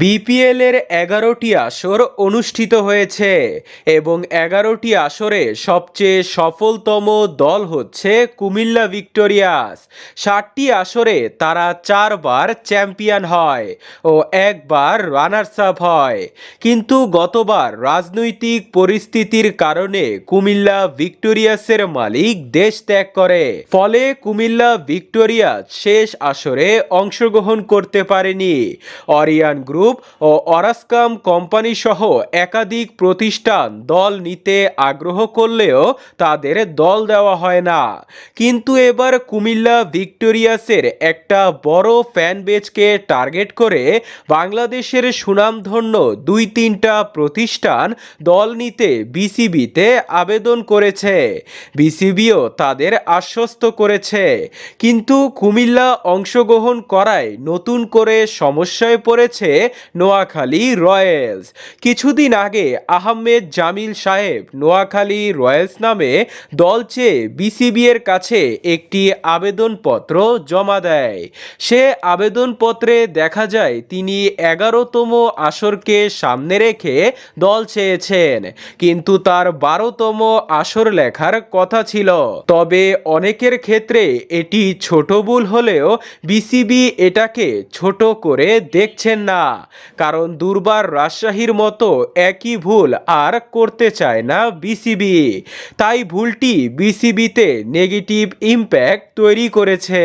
BPL এর এগারোটি আসর অনুষ্ঠিত হয়েছে এবং এগারোটি আসরে সবচেয়ে সফলতম দল হচ্ছে কুমিল্লা ভিক্টোরিয়াস। ষাটটি আসরে তারা চারবার চ্যাম্পিয়ন হয় ও একবার রানার্স আপ হয়। কিন্তু গতবার রাজনৈতিক পরিস্থিতির কারণে কুমিল্লা ভিক্টোরিয়াসের মালিক দেশ ত্যাগ করে। ফলে কুমিল্লা ভিক্টোরিয়াস শেষ আসরে অংশগ্রহণ করতে পারেনি। অরিয়ান গ্রুপ ও অরাস্কাম কোম্পানি সহ একাধিক প্রতিষ্ঠান দল নিতে আগ্রহ করলেও তাদের দল দেওয়া হয় না। কিন্তু এবার কুমিল্লা ভিক্টোরিয়াসের একটা বড় ফ্যান বেজকে টার্গেট করে বাংলাদেশের সুনামধন্য দুই তিনটা প্রতিষ্ঠান দল নিতে বিসিবিতে আবেদন করেছে। বিসিবিও তাদের আশ্বস্ত করেছে। কিন্তু কুমিল্লা অংশগ্রহণ করায় নতুন করে সমস্যায় পড়েছে নোয়াখালী রয়্যালস। কিছুদিন আগে আহমেদ জামিল সাহেব নোয়াখালী রয়্যালস নামে দল চেয়ে বিসিবি এর কাছে একটি আবেদনপত্র জমা দেয়। সে আবেদনপত্রে দেখা যায়, তিনি এগারোতম আসরকে সামনে রেখে দল চেয়েছেন, কিন্তু তার বারোতম আসর লেখার কথা ছিল। তবে অনেকের ক্ষেত্রে এটি ছোট ভুল হলেও বিসিবি এটাকে ছোট করে দেখছেন না কারণ দুর্বার রাজশাহীর মতো একই ভুল আর করতে চায় না বিসিবি। তাই ভুলটি বিসিবিতে নেগেটিভ ইম্প্যাক্ট তৈরি করেছে।